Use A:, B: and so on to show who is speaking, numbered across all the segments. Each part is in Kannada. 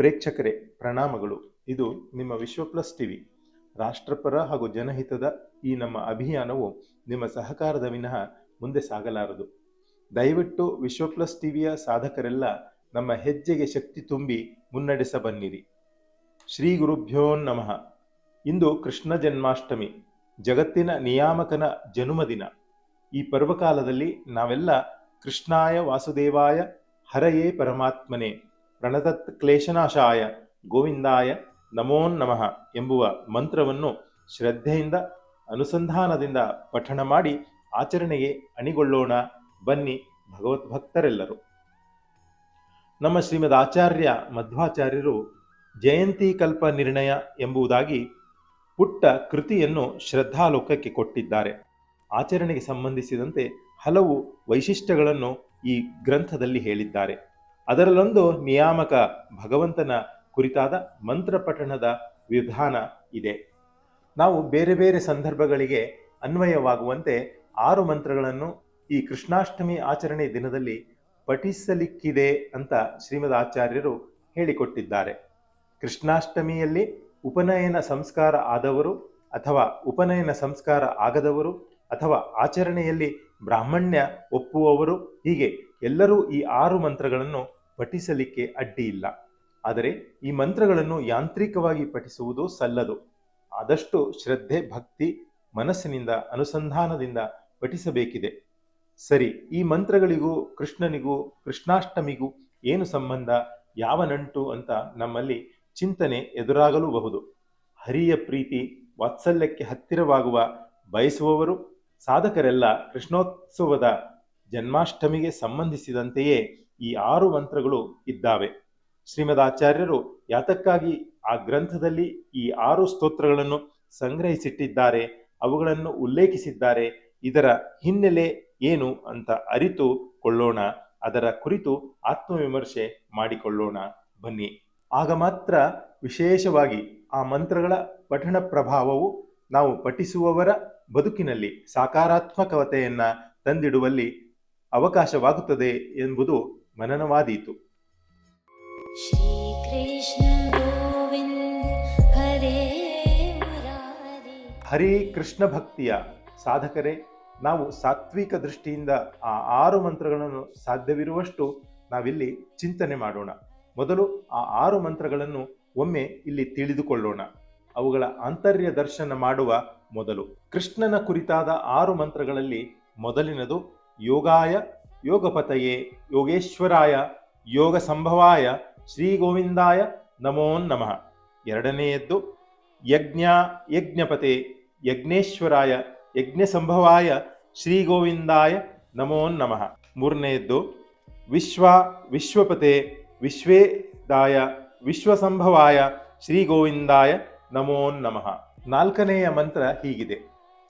A: ಪ್ರೇಕ್ಷಕರೇ, ಪ್ರಣಾಮಗಳು. ಇದು ನಿಮ್ಮ ವಿಶ್ವ ಪ್ಲಸ್ ಟಿವಿ. ರಾಷ್ಟ್ರಪರ ಹಾಗೂ ಜನಹಿತದ ಈ ನಮ್ಮ ಅಭಿಯಾನವು ನಿಮ್ಮ ಸಹಕಾರದ ವಿನಃ ಮುಂದೆ ಸಾಗಲಾರದು. ದಯವಿಟ್ಟು ವಿಶ್ವ ಪ್ಲಸ್ ಟಿವಿಯ ಸಾಧಕರೆಲ್ಲ ನಮ್ಮ ಹೆಜ್ಜೆಗೆ ಶಕ್ತಿ ತುಂಬಿ ಮುನ್ನಡೆಸ ಬನ್ನಿರಿ ಶ್ರೀ ಗುರುಭ್ಯೋ ನಮಃ. ಇಂದು ಕೃಷ್ಣ ಜನ್ಮಾಷ್ಟಮಿ, ಜಗತ್ತಿನ ನಿಯಾಮಕನ ಜನುಮದಿನ ಈ ಪರ್ವಕಾಲದಲ್ಲಿ ನಾವೆಲ್ಲ ಕೃಷ್ಣಾಯ ವಾಸುದೇವಾಯ ಹರಯೇ ಪರಮಾತ್ಮನೆ. ಪ್ರಣತತ್ ಕ್ಲೇಶನಾಶಾಯ ಗೋವಿಂದಾಯ ನಮೋ ನಮಃ ಎಂಬುವ ಮಂತ್ರವನ್ನು ಶ್ರದ್ಧೆಯಿಂದ ಅನುಸಂಧಾನದಿಂದ ಪಠಣ ಮಾಡಿ ಆಚರಣೆಗೆ ಅಣಿಗೊಳ್ಳೋಣ. ಬನ್ನಿ ಭಗವದ್ಭಕ್ತರೆಲ್ಲರೂ ನಮ್ಮ ಶ್ರೀಮದ್ ಆಚಾರ್ಯ ಮಧ್ವಾಚಾರ್ಯರು ಜಯಂತಿ ಕಲ್ಪ ನಿರ್ಣಯ ಎಂಬುದಾಗಿ ಪುಟ್ಟ ಕೃತಿಯನ್ನು ಶ್ರದ್ಧಾಲೋಕಕ್ಕೆ ಕೊಟ್ಟಿದ್ದಾರೆ. ಆಚರಣೆಗೆ ಸಂಬಂಧಿಸಿದಂತೆ ಹಲವು ವೈಶಿಷ್ಟ್ಯಗಳನ್ನು ಈ ಗ್ರಂಥದಲ್ಲಿ ಹೇಳಿದ್ದಾರೆ. ಅದರಲ್ಲೊಂದು ನಿಯಾಮಕ ಭಗವಂತನ ಕುರಿತಾದ ಮಂತ್ರ ಪಠಣದ ವಿಧಾನ ಇದೆ. ನಾವು ಬೇರೆ ಬೇರೆ ಸಂದರ್ಭಗಳಿಗೆ ಅನ್ವಯವಾಗುವಂತೆ ಆರು ಮಂತ್ರಗಳನ್ನು ಈ ಕೃಷ್ಣಾಷ್ಟಮಿ ಆಚರಣೆ ದಿನದಲ್ಲಿ ಪಠಿಸಲಿಕ್ಕಿದೆ ಅಂತ ಶ್ರೀಮದ್ ಆಚಾರ್ಯರು ಹೇಳಿಕೊಟ್ಟಿದ್ದಾರೆ. ಕೃಷ್ಣಾಷ್ಟಮಿಯಲ್ಲಿ ಉಪನಯನ ಸಂಸ್ಕಾರ ಆದವರು ಅಥವಾ ಉಪನಯನ ಸಂಸ್ಕಾರ ಆಗದವರು ಅಥವಾ ಆಚರಣೆಯಲ್ಲಿ ಬ್ರಾಹ್ಮಣ್ಯ ಒಪ್ಪುವವರು ಹೀಗೆ ಎಲ್ಲರೂ ಈ ಆರು ಮಂತ್ರಗಳನ್ನು ಪಠಿಸಲಿಕ್ಕೆ ಅಡ್ಡಿ ಇಲ್ಲ. ಆದರೆ ಈ ಮಂತ್ರಗಳನ್ನು ಯಾಂತ್ರಿಕವಾಗಿ ಪಠಿಸುವುದು ಸಲ್ಲದು ಆದಷ್ಟು ಶ್ರದ್ಧೆ, ಭಕ್ತಿ, ಮನಸ್ಸಿನಿಂದ, ಅನುಸಂಧಾನದಿಂದ ಪಠಿಸಬೇಕಿದೆ. ಸರಿ, ಈ ಮಂತ್ರಗಳಿಗೂ, ಕೃಷ್ಣನಿಗೂ, ಕೃಷ್ಣಾಷ್ಟಮಿಗೂ ಏನು ಸಂಬಂಧ, ಯಾವ ನಂಟು ಅಂತ ನಮ್ಮಲ್ಲಿ ಚಿಂತನೆ ಎದುರಾಗಲೂಬಹುದು. ಹರಿಯ ಪ್ರೀತಿ, ವಾತ್ಸಲ್ಯಕ್ಕೆ ಹತ್ತಿರವಾಗುವ ಬಯಸುವವರು, ಸಾಧಕರೆಲ್ಲ ಕೃಷ್ಣೋತ್ಸವದ ಜನ್ಮಾಷ್ಟಮಿಗೆ ಸಂಬಂಧಿಸಿದಂತೆಯೇ ಈ ಆರು ಮಂತ್ರಗಳು ಇದ್ದಾವೆ. ಶ್ರೀಮದಾಚಾರ್ಯರು ಯಾತಕ್ಕಾಗಿ ಆ ಗ್ರಂಥದಲ್ಲಿ ಈ ಆರು ಸ್ತೋತ್ರಗಳನ್ನು ಸಂಗ್ರಹಿಸಿಟ್ಟಿದ್ದಾರೆ, ಅವುಗಳನ್ನು ಉಲ್ಲೇಖಿಸಿದ್ದಾರೆ, ಇದರ ಹಿನ್ನೆಲೆ ಏನು ಅಂತ ಅರಿತು ಕೊಳ್ಳೋಣ, ಅದರ ಕುರಿತು ಆತ್ಮವಿಮರ್ಶೆ ಮಾಡಿಕೊಳ್ಳೋಣ. ಬನ್ನಿ. ಆಗ ಮಾತ್ರ ವಿಶೇಷವಾಗಿ ಆ ಮಂತ್ರಗಳ ಪಠಣ ಪ್ರಭಾವವು ನಾವು ಪಠಿಸುವವರ ಬದುಕಿನಲ್ಲಿ ಸಕಾರಾತ್ಮಕತೆಯನ್ನ ತಂದಿಡುವಲ್ಲಿ ಅವಕಾಶವಾಗುತ್ತದೆ ಎಂಬುದು ಮನನವಾದೀತು. ಹರೇ ಕೃಷ್ಣ ಭಕ್ತಿಯ ಸಾಧಕರೇ, ನಾವು ಸಾತ್ವಿಕ ದೃಷ್ಟಿಯಿಂದ ಆ ಆರು ಮಂತ್ರಗಳನ್ನು ಸಾಧ್ಯವಿರುವಷ್ಟು ನಾವಿಲ್ಲಿ ಚಿಂತನೆ ಮಾಡೋಣ. ಮೊದಲು ಆ ಆರು ಮಂತ್ರಗಳನ್ನು ಒಮ್ಮೆ ಇಲ್ಲಿ ತಿಳಿದುಕೊಳ್ಳೋಣ. ಅವುಗಳ ಅಂತರ್ಯ ದರ್ಶನ ಮಾಡುವ ಮೊದಲು. ಕೃಷ್ಣನ ಕುರಿತಾದ ಆರು ಮಂತ್ರಗಳಲ್ಲಿ ಮೊದಲಿನದು ಯೋಗಾಯ ಯೋಗಪತಯೇ ಯೋಗೇಶ್ವರಾಯ ಯೋಗ ಸಂಭವಾಯ ಶ್ರೀ ಗೋವಿಂದಾಯ ನಮೋ ನಮಃ. ಎರಡನೆಯದ್ದು, ಯಜ್ಞ, ಯಜ್ಞಪತೆ ಯಜ್ಞೇಶ್ವರಾಯ ಯಜ್ಞ ಸಂಭವಾಯ ಶ್ರೀ ಗೋವಿಂದಾಯ ನಮೋ ನಮಃ. ಮೂರನೆಯದ್ದು, ವಿಶ್ವ, ವಿಶ್ವಪತೆ ವಿಶ್ವೇದಾಯ ವಿಶ್ವಸಂಭವಾಯ ಶ್ರೀ ಗೋವಿಂದಾಯ ನಮೋ ನಮಃ. ನಾಲ್ಕನೆಯ ಮಂತ್ರ ಹೀಗಿದೆ.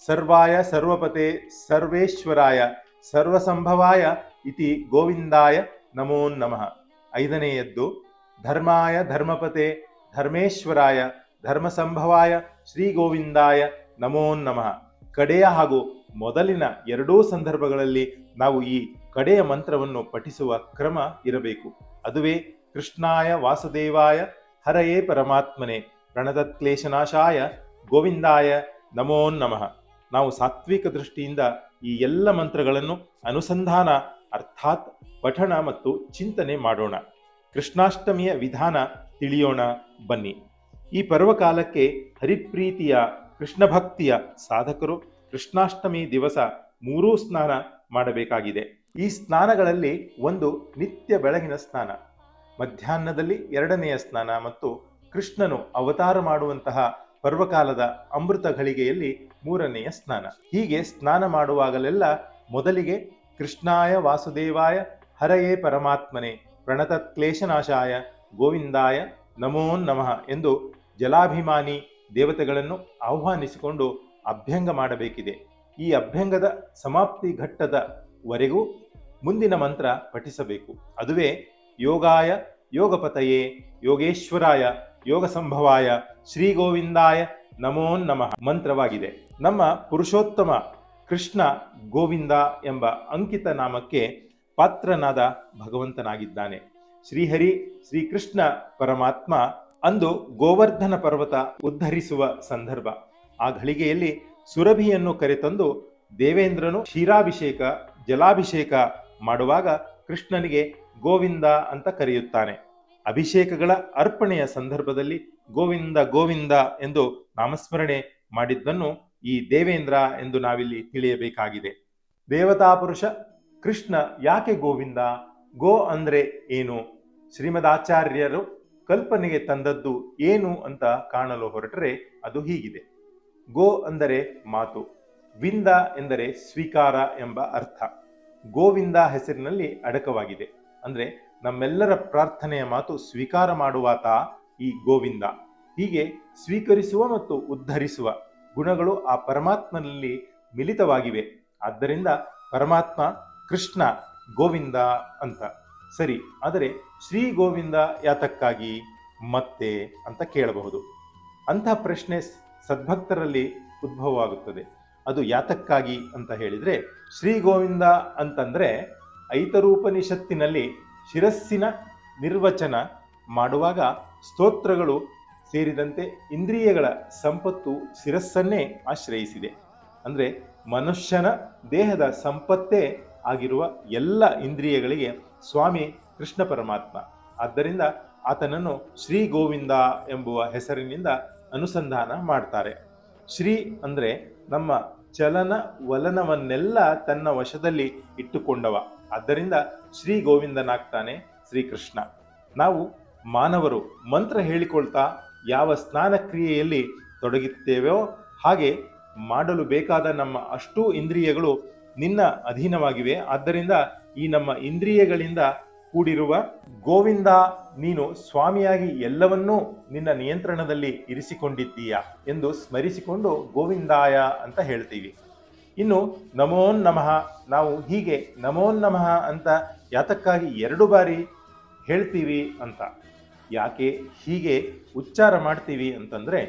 A: ಸರ್ವಾಯ ಸರ್ವಪತೆ ಸರ್ವೇಶ್ವರಾಯ ಸರ್ವಸಂಭವಾಯ ಇತಿ ಗೋವಿಂದಾಯ ನಮೋ ನಮಃ. ಐದನೆಯದ್ದು, ಧರ್ಮಾಯ ಧರ್ಮಪತೆ ಧರ್ಮೇಶ್ವರಾಯ ಧರ್ಮಸಂಭವಾಯ ಶ್ರೀ ಗೋವಿಂದಾಯ ನಮೋ ನಮಃ. ಕಡೆಯ ಹಾಗೂ ಮೊದಲಿನ ಎರಡೂ ಸಂದರ್ಭಗಳಲ್ಲಿ ನಾವು ಈ ಕಡೆಯ ಮಂತ್ರವನ್ನು ಪಠಿಸುವ ಕ್ರಮ ಇರಬೇಕು. ಅದುವೇ, ಕೃಷ್ಣಾಯ ವಾಸುದೇವಾಯ ಹರಯೇ ಪರಮಾತ್ಮನೆ ಪ್ರಣತತ್ಕ್ಲೇಶನಾಶಾಯ ಗೋವಿಂದಾಯ ನಮೋ ನಮಃ. ನಾವು ಸಾತ್ವಿಕ ದೃಷ್ಟಿಯಿಂದ ಈ ಎಲ್ಲ ಮಂತ್ರಗಳನ್ನು ಅನುಸಂಧಾನ, ಅರ್ಥಾತ್ ಪಠಣ ಮತ್ತು ಚಿಂತನೆ ಮಾಡೋಣ. ಕೃಷ್ಣಾಷ್ಟಮಿಯ ವಿಧಾನ ತಿಳಿಯೋಣ, ಬನ್ನಿ. ಈ ಪರ್ವಕಾಲಕ್ಕೆ ಹರಿಪ್ರೀತಿಯ ಕೃಷ್ಣ ಭಕ್ತಿಯ ಸಾಧಕರು ಕೃಷ್ಣಾಷ್ಟಮಿ ದಿವಸ ಮೂರೂ ಸ್ನಾನ ಮಾಡಬೇಕಾಗಿದೆ. ಈ ಸ್ನಾನಗಳಲ್ಲಿ ಒಂದು ನಿತ್ಯ ಬೆಳಗಿನ ಸ್ನಾನ, ಮಧ್ಯಾಹ್ನದಲ್ಲಿ ಎರಡನೆಯ ಸ್ನಾನ ಮತ್ತು ಕೃಷ್ಣನು ಅವತಾರ ಮಾಡುವಂತಹ ಪರ್ವಕಾಲದ ಅಮೃತ ಘಳಿಗೆಯಲ್ಲಿ ಮೂರನೆಯ ಸ್ನಾನ. ಹೀಗೆ ಸ್ನಾನ ಮಾಡುವಾಗಲೆಲ್ಲ ಮೊದಲಿಗೆ ಕೃಷ್ಣಾಯ ವಾಸುದೇವಾಯ ಹರಯೇ ಪರಮಾತ್ಮನೆ ಪ್ರಣತ ಕ್ಲೇಶನಾಶಾಯ ಗೋವಿಂದಾಯ ನಮೋ ನಮಃ ಎಂದು ಜಲಾಭಿಮಾನಿ ದೇವತೆಗಳನ್ನು ಆಹ್ವಾನಿಸಿಕೊಂಡು ಅಭ್ಯಂಗ ಮಾಡಬೇಕಿದೆ. ಈ ಅಭ್ಯಂಗದ ಸಮಾಪ್ತಿ ಘಟ್ಟದವರೆಗೂ ಮುಂದಿನ ಮಂತ್ರ ಪಠಿಸಬೇಕು. ಅದುವೇ ಯೋಗಾಯ ಯೋಗಪತಯೇ ಯೋಗೇಶ್ವರಾಯ ಯೋಗ ಸಂಭವಾಯ ಶ್ರೀ ಗೋವಿಂದಾಯ ನಮೋ ನಮಃ ಮಂತ್ರವಾಗಿದೆ. ನಮ್ಮ ಪುರುಷೋತ್ತಮ ಕೃಷ್ಣ ಗೋವಿಂದ ಎಂಬ ಅಂಕಿತ ನಾಮಕ್ಕೆ ಪಾತ್ರನಾದ ಭಗವಂತನಾಗಿದ್ದಾನೆ. ಶ್ರೀಹರಿ ಶ್ರೀಕೃಷ್ಣ ಪರಮಾತ್ಮ ಅಂದು ಗೋವರ್ಧನ ಪರ್ವತ ಉದ್ಧರಿಸುವ ಸಂದರ್ಭ. ಆ ಘಳಿಗೆಯಲ್ಲಿ ಸುರಭಿಯನ್ನು ಕರೆತಂದು ದೇವೇಂದ್ರನು ಕ್ಷೀರಾಭಿಷೇಕ, ಜಲಾಭಿಷೇಕ ಮಾಡುವಾಗ ಕೃಷ್ಣನಿಗೆ ಗೋವಿಂದ ಅಂತ ಕರೆಯುತ್ತಾನೆ. ಅಭಿಷೇಕಗಳ ಅರ್ಪಣೆಯ ಸಂದರ್ಭದಲ್ಲಿ ಗೋವಿಂದ ಗೋವಿಂದ ಎಂದು ನಾಮಸ್ಮರಣೆ ಮಾಡಿದ್ದನ್ನು ಈ ದೇವೇಂದ್ರ ಎಂದು ನಾವಿಲ್ಲಿ ತಿಳಿಯಬೇಕಾಗಿದೆ. ದೇವತಾ ಪುರುಷ, ಕೃಷ್ಣ ಯಾಕೆ ಗೋವಿಂದ? ಗೋ ಅಂದ್ರೆ ಏನು? ಶ್ರೀಮದಾಚಾರ್ಯರು ಕಲ್ಪನೆಗೆ ತಂದದ್ದು ಏನು ಅಂತ ಕಾಣಲು ಹೊರಟರೆ ಅದು ಹೀಗಿದೆ. ಗೋ ಅಂದರೆ ಮಾತು, ವಿಂದ ಎಂದರೆ ಸ್ವೀಕಾರ ಎಂಬ ಅರ್ಥ. ಗೋವಿಂದ ಹೆಸರಿನಲ್ಲಿ ಅಡಕವಾಗಿದೆ. ಅಂದ್ರೆ ನಮ್ಮೆಲ್ಲರ ಪ್ರಾರ್ಥನೆಯ ಮಾತು ಸ್ವೀಕಾರ ಮಾಡುವಾತ ಈ ಗೋವಿಂದ. ಹೀಗೆ ಸ್ವೀಕರಿಸುವ ಮತ್ತು ಉದ್ಧರಿಸುವ ಗುಣಗಳು ಆ ಪರಮಾತ್ಮನಲ್ಲಿ ಮಿಲಿತವಾಗಿವೆ. ಆದ್ದರಿಂದ ಪರಮಾತ್ಮ, ಕೃಷ್ಣ, ಗೋವಿಂದ ಅಂತ. ಸರಿ, ಆದರೆ ಶ್ರೀ ಗೋವಿಂದ ಯಾತಕ್ಕಾಗಿ? ಮತ್ತೆ ಅಂತ ಕೇಳಬಹುದು. ಅಂತಹ ಪ್ರಶ್ನೆ ಸದ್ಭಕ್ತರಲ್ಲಿ ಉದ್ಭವವಾಗುತ್ತದೆ. ಅದು ಯಾತಕ್ಕಾಗಿ ಅಂತ ಹೇಳಿದರೆ, ಶ್ರೀ ಗೋವಿಂದ ಅಂತಂದ್ರೆ ಐತರೂಪನಿಷತ್ತಿನಲ್ಲಿ ಶಿರಸ್ಸಿನ ನಿರ್ವಚನ ಮಾಡುವಾಗ ಸ್ತೋತ್ರಗಳು ಸೇರಿದಂತೆ ಇಂದ್ರಿಯಗಳ ಸಂಪತ್ತು ಶಿರಸ್ಸನ್ನೇ ಆಶ್ರಯಿಸಿದೆ. ಅಂದರೆ ಮನುಷ್ಯನ ದೇಹದ ಸಂಪತ್ತೇ ಆಗಿರುವ ಎಲ್ಲ ಇಂದ್ರಿಯಗಳಿಗೆ ಸ್ವಾಮಿ ಕೃಷ್ಣ ಪರಮಾತ್ಮ. ಆದ್ದರಿಂದ ಆತನನ್ನು ಶ್ರೀ ಗೋವಿಂದ ಎಂಬುವ ಹೆಸರಿನಿಂದ ಅನುಸಂಧಾನ ಮಾಡ್ತಾರೆ. ಶ್ರೀ ಅಂದರೆ ನಮ್ಮ ಚಲನ ವಲನವನ್ನೆಲ್ಲ ತನ್ನ ವಶದಲ್ಲಿ ಇಟ್ಟುಕೊಂಡವ. ಆದ್ದರಿಂದ ಶ್ರೀ ಗೋವಿಂದನಾಗ್ತಾನೆ ಶ್ರೀಕೃಷ್ಣ ನಾವು ಮಾನವರು ಮಂತ್ರ ಹೇಳಿಕೊಳ್ತಾ ಯಾವ ಸ್ನಾನ ಕ್ರಿಯೆಯಲ್ಲಿ ತೊಡಗುತ್ತೇವೋ ಹಾಗೆ ಮಾಡಲು ಬೇಕಾದ ನಮ್ಮ ಅಷ್ಟೂ ಇಂದ್ರಿಯಗಳು ನಿನ್ನ ಅಧೀನವಾಗಿವೆ. ಆದ್ದರಿಂದ ಈ ನಮ್ಮ ಇಂದ್ರಿಯಗಳಿಂದ ಕೂಡಿರುವ ಗೋವಿಂದ, ನೀನು ಸ್ವಾಮಿಯಾಗಿ ಎಲ್ಲವನ್ನೂ ನಿನ್ನ ನಿಯಂತ್ರಣದಲ್ಲಿ ಇರಿಸಿಕೊಂಡಿದ್ದೀಯ ಎಂದು ಸ್ಮರಿಸಿಕೊಂಡು ಗೋವಿಂದಾಯ ಅಂತ ಹೇಳ್ತೀವಿ. ಇನ್ನು ನಮೋನ್ನಮಃ ನಮಃ ನಾವು ಹೀಗೆ ನಮೋನ್ನಮಃ ನಮಃ ಅಂತ ಯಾತಕ್ಕಾಗಿ ಎರಡು ಬಾರಿ ಹೇಳ್ತೀವಿ ಅಂತ. ಯಾಕೆ ಹೀಗೆ ಉಚ್ಚಾರ ಮಾಡ್ತೀವಿ ಅಂತಂದರೆ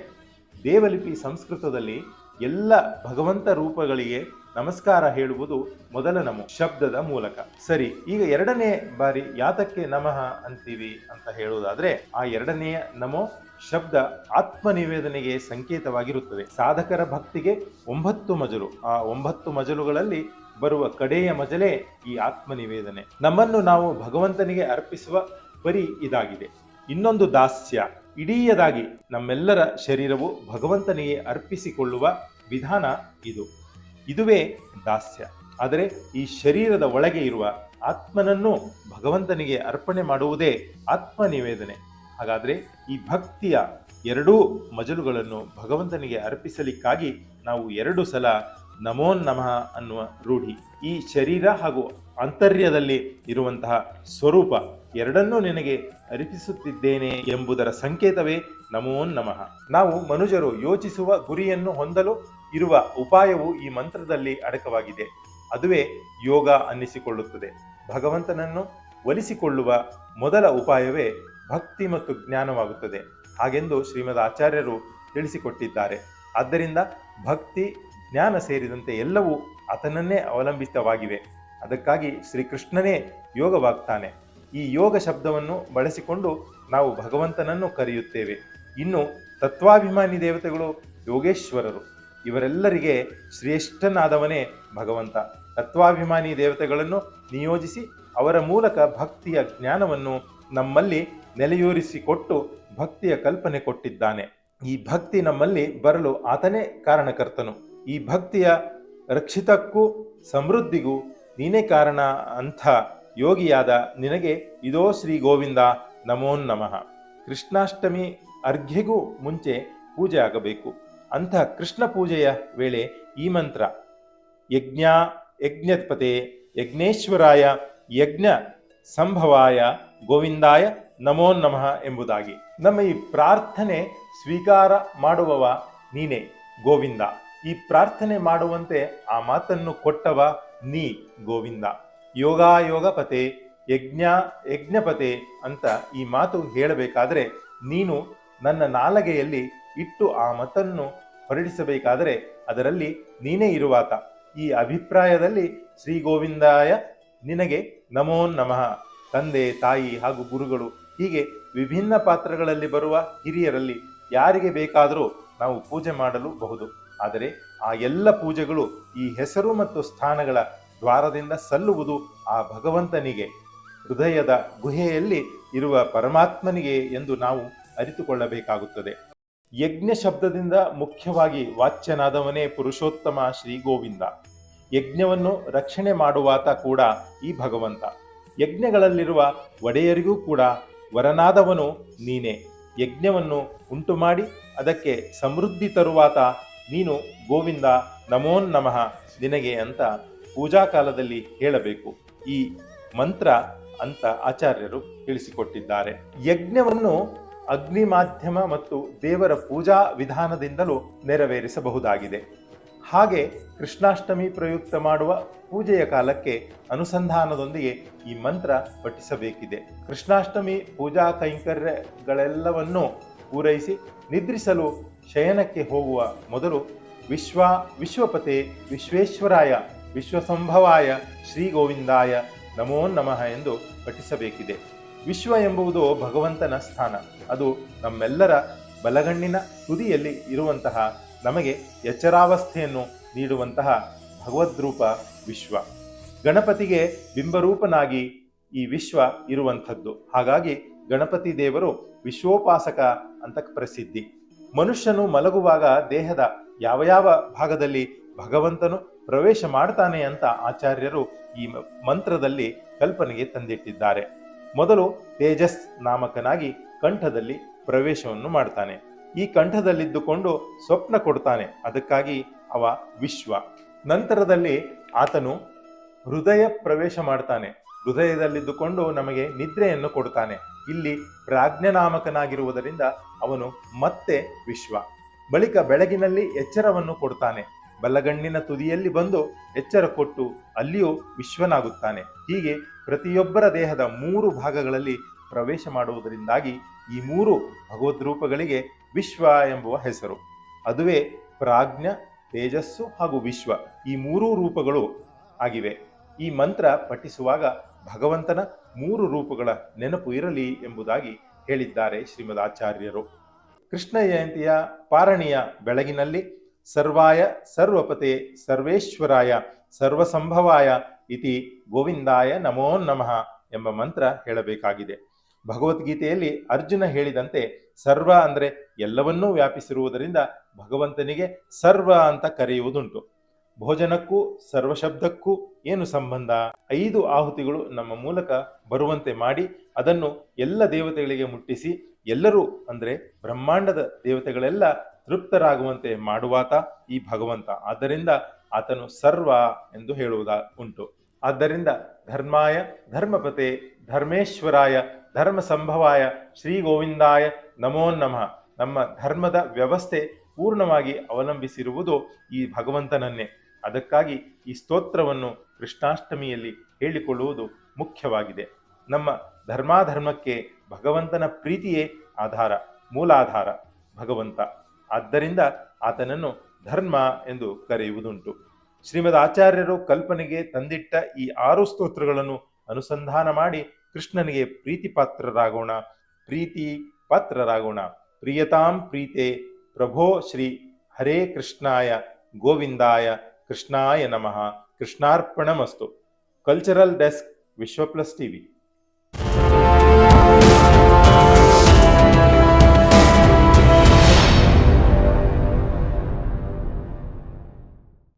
A: ದೇವಲಿಪಿ ಸಂಸ್ಕೃತದಲ್ಲಿ ಎಲ್ಲ ಭಗವಂತ ರೂಪಗಳಿಗೆ ನಮಸ್ಕಾರ ಹೇಳುವುದು ಮೊದಲ ನಮೋ, ಶಬ್ದದ ಮೂಲಕ. ಸರಿ, ಈಗ ಎರಡನೇ ಬಾರಿ ಯಾತಕ್ಕೆ ನಮಃ ಅಂತೀವಿ ಅಂತ ಹೇಳುವುದಾದ್ರೆ ಆ ಎರಡನೆಯ ನಮೋ ಶಬ್ದ ಆತ್ಮನಿವೇದನೆಗೆ ಸಂಕೇತವಾಗಿರುತ್ತದೆ. ಸಾಧಕರ ಭಕ್ತಿಗೆ ಒಂಬತ್ತು ಮಜಲು. ಆ ಒಂಬತ್ತು ಮಜಲುಗಳಲ್ಲಿ ಬರುವ ಕಡೆಯ ಮಜಲೇ ಈ ಆತ್ಮನಿವೇದನೆ. ನಮ್ಮನ್ನು ನಾವು ಭಗವಂತನಿಗೆ ಅರ್ಪಿಸುವ ಪರಿ ಇದಾಗಿದೆ. ಇನ್ನೊಂದು ದಾಸ್ಯ. ಇಡೀಯದಾಗಿ ನಮ್ಮೆಲ್ಲರ ಶರೀರವು ಭಗವಂತನಿಗೆ ಅರ್ಪಿಸಿಕೊಳ್ಳುವ ವಿಧಾನ ಇದು. ಇದುವೇ ದಾಸ್ಯ. ಆದರೆ ಈ ಶರೀರದ ಒಳಗೆ ಇರುವ ಆತ್ಮನನ್ನು ಭಗವಂತನಿಗೆ ಅರ್ಪಣೆ ಮಾಡುವುದೇ ಆತ್ಮ ನಿವೇದನೆ ಹಾಗಾದ್ರೆ ಈ ಭಕ್ತಿಯ ಎರಡೂ ಮಜಲುಗಳನ್ನು ಭಗವಂತನಿಗೆ ಅರ್ಪಿಸಲಿಕ್ಕಾಗಿ ನಾವು ಎರಡು ಸಲ ನಮೋ ನಮಃ ಅನ್ನುವ ರೂಢಿ. ಈ ಶರೀರ ಹಾಗೂ ಆಂತರ್ಯದಲ್ಲಿ ಇರುವಂತಹ ಸ್ವರೂಪ ಎರಡನ್ನೂ ನಿನಗೆ ಅರ್ಪಿಸುತ್ತಿದ್ದೇನೆ ಎಂಬುದರ ಸಂಕೇತವೇ ನಮೋ ನಮಃ. ನಾವು ಮನುಜರು ಯೋಚಿಸುವ ಗುರಿಯನ್ನು ಹೊಂದಲು ಇರುವ ಉಪಾಯವು ಈ ಮಂತ್ರದಲ್ಲಿ ಅಡಕವಾಗಿದೆ. ಅದುವೇ ಯೋಗ ಅನ್ನಿಸಿಕೊಳ್ಳುತ್ತದೆ. ಭಗವಂತನನ್ನು ಒಲಿಸಿಕೊಳ್ಳುವ ಮೊದಲ ಉಪಾಯವೇ ಭಕ್ತಿ ಮತ್ತು ಜ್ಞಾನವಾಗುತ್ತದೆ. ಹಾಗೆಂದು ಶ್ರೀಮದ್ ಆಚಾರ್ಯರು ತಿಳಿಸಿಕೊಟ್ಟಿದ್ದಾರೆ. ಆದ್ದರಿಂದ ಭಕ್ತಿ, ಜ್ಞಾನ ಸೇರಿದಂತೆ ಎಲ್ಲವೂ ಆತನನ್ನೇ ಅವಲಂಬಿತವಾಗಿವೆ. ಅದಕ್ಕಾಗಿ ಶ್ರೀಕೃಷ್ಣನೇ ಯೋಗವಾಗ್ತಾನೆ. ಈ ಯೋಗ ಶಬ್ದವನ್ನು ಬಳಸಿಕೊಂಡು ನಾವು ಭಗವಂತನನ್ನು ಕರೆಯುತ್ತೇವೆ. ಇನ್ನು ತತ್ವಾಭಿಮಾನಿ ದೇವತೆಗಳು ಯೋಗೇಶ್ವರರು. ಇವರೆಲ್ಲರಿಗೆ ಶ್ರೇಷ್ಠನಾದವನೇ ಭಗವಂತ. ತತ್ವಾಭಿಮಾನಿ ದೇವತೆಗಳನ್ನು ನಿಯೋಜಿಸಿ ಅವರ ಮೂಲಕ ಭಕ್ತಿಯ ಜ್ಞಾನವನ್ನು ನಮ್ಮಲ್ಲಿ ನೆಲೆಯೂರಿಸಿಕೊಟ್ಟು ಭಕ್ತಿಯ ಕಲ್ಪನೆ ಕೊಟ್ಟಿದ್ದಾನೆ. ಈ ಭಕ್ತಿ ನಮ್ಮಲ್ಲಿ ಬರಲು ಆತನೇ ಕಾರಣಕರ್ತನು. ಈ ಭಕ್ತಿಯ ರಕ್ಷಿತಕ್ಕೂ ಸಮೃದ್ಧಿಗೂ ನೀನೇ ಕಾರಣ ಅಂಥ ಯೋಗಿಯಾದ ನಿನಗೆ ಇದೋ ಶ್ರೀ ಗೋವಿಂದ ನಮೋ ನಮಃ. ಕೃಷ್ಣಾಷ್ಟಮಿ ಅರ್ಘ್ಯಗೂ ಮುಂಚೆ ಪೂಜೆ ಆಗಬೇಕು. ಅಂಥ ಕೃಷ್ಣ ಪೂಜೆಯ ವೇಳೆ ಈ ಮಂತ್ರ. ಯಜ್ಞ ಯಜ್ಞತ್ಪತೆ ಯಜ್ಞೇಶ್ವರಾಯ ಯಜ್ಞ ಸಂಭವಾಯ ಗೋವಿಂದಾಯ ನಮೋ ನಮಃ ಎಂಬುದಾಗಿ. ನಮ್ಮ ಈ ಪ್ರಾರ್ಥನೆ ಸ್ವೀಕಾರ ಮಾಡುವವ ನೀನೇ, ಗೋವಿಂದ. ಈ ಪ್ರಾರ್ಥನೆ ಮಾಡುವಂತೆ ಆ ಮಾತನ್ನು ಕೊಟ್ಟವ ನೀ, ಗೋವಿಂದ. ಯೋಗಾಯೋಗಪತೆ, ಯಜ್ಞ, ಯಜ್ಞಪತೆ ಅಂತ ಈ ಮಾತು ಹೇಳಬೇಕಾದ್ರೆ ನೀನು ನನ್ನ ನಾಲಗೆಯಲ್ಲಿ ಇಟ್ಟು ಆ ಮತನ್ನು ಹೊರಡಿಸಬೇಕಾದರೆ ಅದರಲ್ಲಿ ನೀನೇ ಇರುವಾತ. ಈ ಅಭಿಪ್ರಾಯದಲ್ಲಿ ಶ್ರೀ ಗೋವಿಂದಾಯ ನಿನಗೆ ನಮೋ ನಮಃ. ತಂದೆ, ತಾಯಿ ಹಾಗೂ ಗುರುಗಳು ಹೀಗೆ ವಿಭಿನ್ನ ಪಾತ್ರಗಳಲ್ಲಿ ಬರುವ ಹಿರಿಯರಲ್ಲಿ ಯಾರಿಗೆ ಬೇಕಾದರೂ ನಾವು ಪೂಜೆ ಮಾಡಲು ಬಹುದು. ಆದರೆ ಆ ಎಲ್ಲ ಪೂಜೆಗಳು ಈ ಹೆಸರು ಮತ್ತು ಸ್ಥಾನಗಳ ದ್ವಾರದಿಂದ ಸಲ್ಲುವುದು ಆ ಭಗವಂತನಿಗೆ, ಹೃದಯದ ಗುಹೆಯಲ್ಲಿ ಇರುವ ಪರಮಾತ್ಮನಿಗೆ ಎಂದು ನಾವು ಅರಿತುಕೊಳ್ಳಬೇಕಾಗುತ್ತದೆ. ಯಜ್ಞ ಶಬ್ದದಿಂದ ಮುಖ್ಯವಾಗಿ ವಾಚ್ಯನಾದವನೇ ಪುರುಷೋತ್ತಮ ಶ್ರೀ ಗೋವಿಂದ. ಯಜ್ಞವನ್ನು ರಕ್ಷಣೆ ಮಾಡುವಾತ ಕೂಡ ಈ ಭಗವಂತ. ಯಜ್ಞಗಳಲ್ಲಿರುವ ಒಡೆಯರಿಗೂ ಕೂಡ ವರನಾದವನು ನೀನೇ. ಯಜ್ಞವನ್ನು ಉಂಟು ಮಾಡಿ ಅದಕ್ಕೆ ಸಮೃದ್ಧಿ ತರುವಾತ ನೀನು ಗೋವಿಂದ ನಮೋ ನಮಃ ನಿನಗೆ ಅಂತ ಪೂಜಾ ಕಾಲದಲ್ಲಿ ಹೇಳಬೇಕು. ಈ ಮಂತ್ರ ಅಂತ ಆಚಾರ್ಯರು ತಿಳಿಸಿಕೊಟ್ಟಿದ್ದಾರೆ. ಯಜ್ಞವನ್ನು ಅಗ್ನಿ ಮಾಧ್ಯಮ ಮತ್ತು ದೇವರ ಪೂಜಾ ವಿಧಾನದಿಂದಲೂ ನೆರವೇರಿಸಬಹುದಾಗಿದೆ. ಹಾಗೆ ಕೃಷ್ಣಾಷ್ಟಮಿ ಪ್ರಯುಕ್ತ ಮಾಡುವ ಪೂಜೆಯ ಕಾಲಕ್ಕೆ ಅನುಸಂಧಾನದೊಂದಿಗೆ ಈ ಮಂತ್ರ ಪಠಿಸಬೇಕಿದೆ. ಕೃಷ್ಣಾಷ್ಟಮಿ ಪೂಜಾ ಕೈಂಕರ್ಯಗಳೆಲ್ಲವನ್ನೂ ಪೂರೈಸಿ ನಿದ್ರಿಸಲು ಶಯನಕ್ಕೆ ಹೋಗುವ ಮೊದಲು ವಿಶ್ವ ವಿಶ್ವಪತೆ ವಿಶ್ವೇಶ್ವರಾಯ ವಿಶ್ವಸಂಭವಾಯ ಶ್ರೀ ಗೋವಿಂದಾಯ ನಮೋ ನಮಃ ಎಂದು ಪಠಿಸಬೇಕಿದೆ. ವಿಶ್ವ ಎಂಬುದು ಭಗವಂತನ ಸ್ಥಾನ. ಅದು ನಮ್ಮೆಲ್ಲರ ಬಲಗಣ್ಣಿನ ತುದಿಯಲ್ಲಿ ಇರುವಂತಹ ನಮಗೆ ಎಚ್ಚರಾವಸ್ಥೆಯನ್ನು ನೀಡುವಂತಹ ಭಗವದ್ರೂಪ ವಿಶ್ವ. ಗಣಪತಿಗೆ ಬಿಂಬರೂಪನಾಗಿ ಈ ವಿಶ್ವ ಇರುವಂಥದ್ದು. ಹಾಗಾಗಿ ಗಣಪತಿ ದೇವರು ವಿಶ್ವೋಪಾಸಕ ಅಂತ ಪ್ರಸಿದ್ಧಿ. ಮನುಷ್ಯನು ಮಲಗುವಾಗ ದೇಹದ ಯಾವ ಯಾವ ಭಾಗದಲ್ಲಿ ಭಗವಂತನು ಪ್ರವೇಶ ಮಾಡ್ತಾನೆ ಅಂತ ಆಚಾರ್ಯರು ಈ ಮಂತ್ರದಲ್ಲಿ ಕಲ್ಪನೆಗೆ ತಂದಿಟ್ಟಿದ್ದಾರೆ. ಮೊದಲು ತೇಜಸ್ ನಾಮಕನಾಗಿ ಕಂಠದಲ್ಲಿ ಪ್ರವೇಶವನ್ನು ಮಾಡ್ತಾನೆ. ಈ ಕಂಠದಲ್ಲಿದ್ದುಕೊಂಡು ಸ್ವಪ್ನ ಕೊಡ್ತಾನೆ. ಅದಕ್ಕಾಗಿ ಅವ ವಿಶ್ವ. ನಂತರದಲ್ಲಿ ಆತನು ಹೃದಯ ಪ್ರವೇಶ ಮಾಡ್ತಾನೆ. ಹೃದಯದಲ್ಲಿದ್ದುಕೊಂಡು ನಮಗೆ ನಿದ್ರೆಯನ್ನು ಕೊಡ್ತಾನೆ. ಇಲ್ಲಿ ಪ್ರಾಜ್ಞನಾಮಕನಾಗಿರುವುದರಿಂದ ಅವನು ಮತ್ತೆ ವಿಶ್ವ. ಬಳಿಕ ಬೆಳಗಿನಲ್ಲಿ ಎಚ್ಚರವನ್ನು ಕೊಡ್ತಾನೆ. ಬಲಗಣ್ಣಿನ ತುದಿಯಲ್ಲಿ ಬಂದು ಎಚ್ಚರ ಕೊಟ್ಟು ಅಲ್ಲಿಯೂ ವಿಶ್ವನಾಗುತ್ತಾನೆ. ಹೀಗೆ ಪ್ರತಿಯೊಬ್ಬರ ದೇಹದ ಮೂರು ಭಾಗಗಳಲ್ಲಿ ಪ್ರವೇಶ ಮಾಡುವುದರಿಂದಾಗಿ ಈ ಮೂರು ಭಗವದ್ರೂಪಗಳಿಗೆ ವಿಶ್ವ ಎಂಬುವ ಹೆಸರು. ಅದುವೇ ಪ್ರಾಜ್ಞ, ತೇಜಸ್ಸು ಹಾಗೂ ವಿಶ್ವ ಈ ಮೂರೂ ರೂಪಗಳು ಆಗಿವೆ. ಈ ಮಂತ್ರ ಪಠಿಸುವಾಗ ಭಗವಂತನ ಮೂರು ರೂಪಗಳ ನೆನಪು ಇರಲಿ ಎಂಬುದಾಗಿ ಹೇಳಿದ್ದಾರೆ ಶ್ರೀಮದ್ ಆಚಾರ್ಯರು ಕೃಷ್ಣ ಜಯಂತಿಯ ಪಾರಣಿಯ ಬೆಳಗಿನಲ್ಲಿ ಸರ್ವಾಯ ಸರ್ವಪತೆ ಸರ್ವೇಶ್ವರಾಯ ಸರ್ವಸಂಭವಾಯ ಇತಿ ಗೋವಿಂದಾಯ ನಮೋ ನಮಃ ಎಂಬ ಮಂತ್ರ ಹೇಳಬೇಕಾಗಿದೆ. ಭಗವದ್ಗೀತೆಯಲ್ಲಿ ಅರ್ಜುನ ಹೇಳಿದಂತೆ ಸರ್ವ ಅಂದ್ರೆ ಎಲ್ಲವನ್ನೂ ವ್ಯಾಪಿಸಿರುವುದರಿಂದ ಭಗವಂತನಿಗೆ ಸರ್ವ ಅಂತ ಕರೆಯುವುದುಂಟು. ಭೋಜನಕ್ಕೂ, ಸರ್ವಶಬ್ದಕ್ಕೂ ಏನು ಸಂಬಂಧ? ಐದು ಆಹುತಿಗಳು ನಮ್ಮ ಮೂಲಕ ಬರುವಂತೆ ಮಾಡಿ ಅದನ್ನು ಎಲ್ಲ ದೇವತೆಗಳಿಗೆ ಮುಟ್ಟಿಸಿ ಎಲ್ಲರೂ ಅಂದರೆ ಬ್ರಹ್ಮಾಂಡದ ದೇವತೆಗಳೆಲ್ಲ ತೃಪ್ತರಾಗುವಂತೆ ಮಾಡುವಾತ ಈ ಭಗವಂತ. ಆದ್ದರಿಂದ ಆತನು ಸರ್ವ ಎಂದು ಹೇಳುವುದ ಉಂಟು. ಆದ್ದರಿಂದ ಧರ್ಮಾಯ ಧರ್ಮಪತೆ ಧರ್ಮೇಶ್ವರಾಯ ಧರ್ಮ ಸಂಭವಾಯ ಶ್ರೀ ಗೋವಿಂದಾಯ ನಮೋ ನಮಃ. ನಮ್ಮ ಧರ್ಮದ ವ್ಯವಸ್ಥೆ ಪೂರ್ಣವಾಗಿ ಅವಲಂಬಿಸಿರುವುದು ಈ ಭಗವಂತನನ್ನೇ. ಅದಕ್ಕಾಗಿ ಈ ಸ್ತೋತ್ರವನ್ನು ಕೃಷ್ಣಾಷ್ಟಮಿಯಲ್ಲಿ ಹೇಳಿಕೊಳ್ಳುವುದು ಮುಖ್ಯವಾಗಿದೆ. ನಮ್ಮ ಧರ್ಮಾಧರ್ಮಕ್ಕೆ ಭಗವಂತನ ಪ್ರೀತಿಯೇ ಆಧಾರ, ಮೂಲಾಧಾರ ಭಗವಂತ. ಆದ್ದರಿಂದ ಆತನನ್ನು ಧರ್ಮ ಎಂದು ಕರೆಯುವುದುಂಟು. ಶ್ರೀಮದ್ ಆಚಾರ್ಯರು ಕಲ್ಪನೆಗೆ ತಂದಿಟ್ಟ ಈ ಆರು ಸ್ತೋತ್ರಗಳನ್ನು ಅನುಸಂಧಾನ ಮಾಡಿ ಕೃಷ್ಣನಿಗೆ ಪ್ರೀತಿ ಪಾತ್ರರಾಗೋಣ ಪ್ರೀತಿ ಪಾತ್ರರಾಗೋಣ ಪ್ರಿಯತಾಂ ಪ್ರೀತೆ, ಪ್ರಭೋ ಶ್ರೀ ಹರೇ ಕೃಷ್ಣಾಯ ಗೋವಿಂದಾಯ ಕೃಷ್ಣಾಯ ನಮಃ. ಕೃಷ್ಣಾರ್ಪಣಮಸ್ತು. Cultural desk Vishwa plus TV.